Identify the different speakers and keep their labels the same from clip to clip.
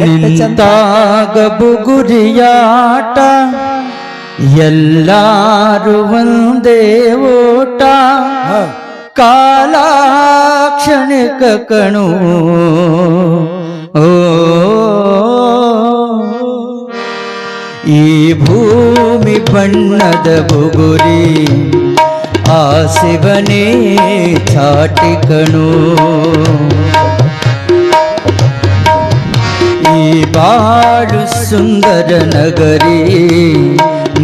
Speaker 1: ನಿಂತಾಗ ಬುಗುರಿಯಾಟ, ಎಲ್ಲಾರು ಒಂದೇ ಓಟ. ಕಾಲ ಕ್ಷಣಿಕ ಕಣು. ಓ, ಈ ಭೂಮಿ ಬಣ್ಣದ ಬುಗುರಿ, ಆ ಶಿವನೇ ಚಾಟಿ ಕಣು. ಬಾಳು ಸುಂದರ ನಗರಿ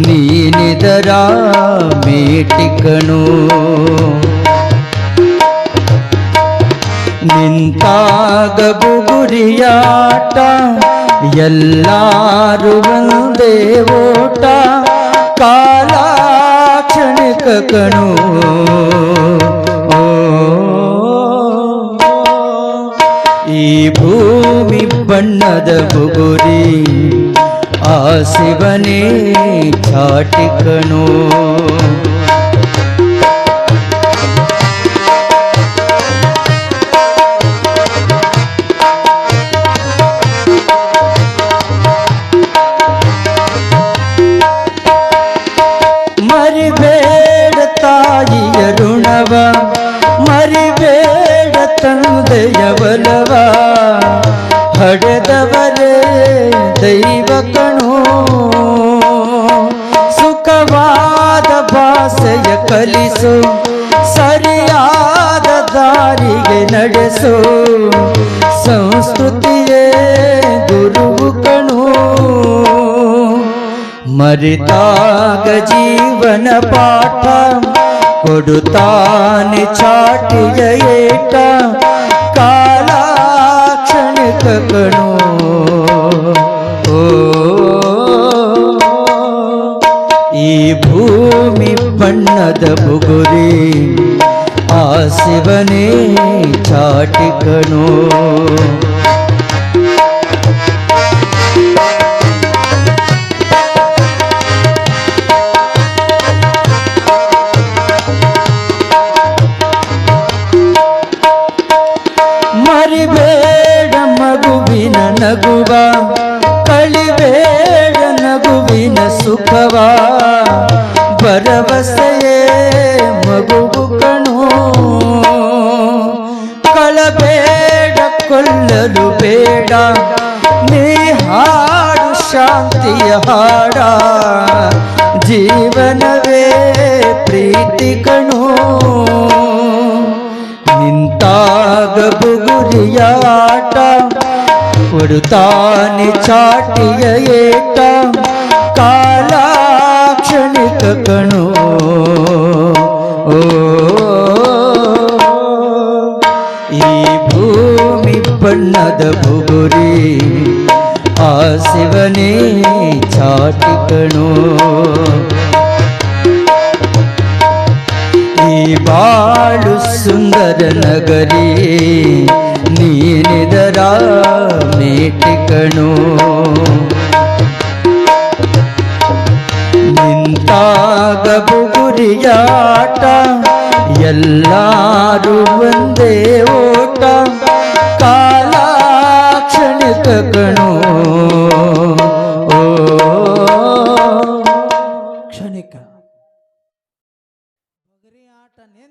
Speaker 1: ನೀನಿದರ ಮೇಟಿಕನು ನಿಂತಾಗ ಬುಗುರಿಯಾಟ ಎಲ್ಲಾರು ಒಂದೇ ಓಟ ಕಾಲ ಕ್ಷಣಿಕ ಕಣು. ಈ ಭೂಮಿ ಬಣ್ಣದ ಬುಗುರಿ ಆ ಶಿವನೇ ಚಾಟಿಕನು. ಮರಿಬೇಡ ತಾಯಿಯ ಋಣವ ಮರಿಬೇಡ ತಂದೆಯ ಬಲವ ಹಡೆದವರೇ ದೈವ ಕಣು. ಸುಖವಾದ ಭಾಷೆಯ ಕಲಿಸು, ಸರಿಯಾದ ದಾರಿಗೆ ನಡೆಸು. ಸಂಸ್ಕೃತಿಯೇ ಗುರುವು ಕಣೋ. ಮರಿತಾಗ ಜೀವನ ಪಾಠ ಕೊಡುತ್ತಾನೆ ಚಾಟಿಯ ಏಟ ಕಾಲ ಕ್ಷಣಿಕ ಕಣೋ ಓ ಈ ಭೂಮಿ ಬಣ್ಣದ ಬುಗುರಿ ಆ ನಗುವಿನ ಸುಖವ? ಭರವಸೆಯೇ ಮಗುವು ಕಣು? ಕಳಬೇಡ, ಕೊಲ್ಲಲು ಬೇಡ. ನೀ ಹಾಡು ಶಾಂತಿಯ ಹಾಡ. ಜೀವನವೇ ಪ್ರೀತಿ ಕಣು. ನಿಂತಾಗ ಬುಗುರಿಯಾಟ ಕೊಡುತ್ತಾನೆ ಚಾಟಿಯ ಏಟ. ಬಣ್ಣದ ಬುಗುರಿ, ಆ ಶಿವನೇ ಚಾಟಿ ಕಣೋ ಈ ಬಾಳು ಸುಂದರ ನಗರಿ ನೀನಿದರ ಮೇಟಿಕಣು. ನಿಂತಾಗ ಬುಗುರಿಯಾಟ ಎಲ್ಲಾರು ಒಂದೇ ಓಟ. શકણો